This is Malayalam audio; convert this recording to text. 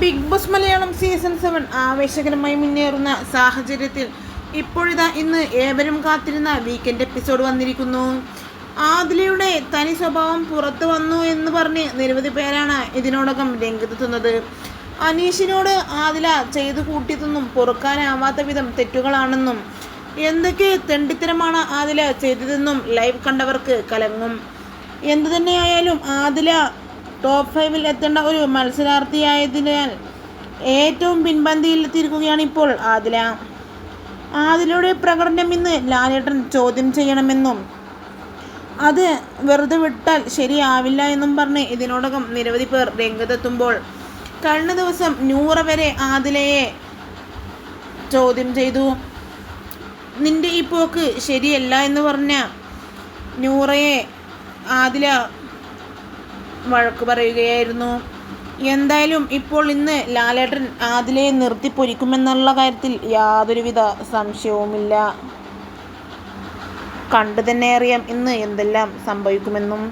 Bigg Boss Malayalam season seven ആവേശകരമായി മുന്നേറുന്ന സാഹചര്യത്തിൽ ഇപ്പോഴിതാ ഇന്ന് ഏവരും കാത്തിരുന്ന വീക്കെൻഡ് എപ്പിസോഡ് വന്നിരിക്കുന്നു. ആദിലയുടെ തനി സ്വഭാവം പുറത്തു വന്നു എന്ന് പറഞ്ഞ് നിരവധി പേരാണ് ഇതിനോടകം രംഗത്തെത്തുന്നത്. അനീഷിനോട് ആദില ചെയ്തു കൂട്ടിയതെന്നും പൊറുക്കാനാവാത്ത വിധം തെറ്റുകളാണെന്നും എന്തൊക്കെ തെണ്ടിത്തരമാണ് ആദില ചെയ്തതെന്നും ലൈവ് കണ്ടവർക്ക് കലങ്ങും. എന്തു തന്നെയായാലും ആദില ടോപ്പ് ഫൈവിൽ എത്തേണ്ട ഒരു മത്സരാർത്ഥിയായതിനാൽ ഏറ്റവും പിൻപന്തിയിൽ എത്തിയിരിക്കുകയാണ് ഇപ്പോൾ ആദില. ആദിലയുടെ പ്രകടനം ഇന്ന് ലാലേട്ടൻ ചോദ്യം ചെയ്യണമെന്നും അത് വെറുതെ വിട്ടാൽ ശരിയാവില്ല എന്നും പറഞ്ഞ് ഇതിനോടകം നിരവധി പേർ രംഗത്തെത്തുമ്പോൾ കഴിഞ്ഞ ദിവസം നൂറ വരെ ആദിലയെ ചോദ്യം ചെയ്തു. നിന്റെ ഈ പോക്ക് ശരിയല്ല എന്ന് പറഞ്ഞ നൂറയെ ആദില വഴക്ക് പറയുകയായിരുന്നു. എന്തായാലും ഇപ്പോൾ ഇന്ന് ലാലേട്ടൻ ആദിലയെ നിർത്തിപ്പൊരിക്കുമെന്നുള്ള കാര്യത്തിൽ യാതൊരുവിധ സംശയവുമില്ല. കണ്ടു തന്നെ അറിയാം ഇന്ന് എന്തെല്ലാം സംഭവിക്കുമെന്നും.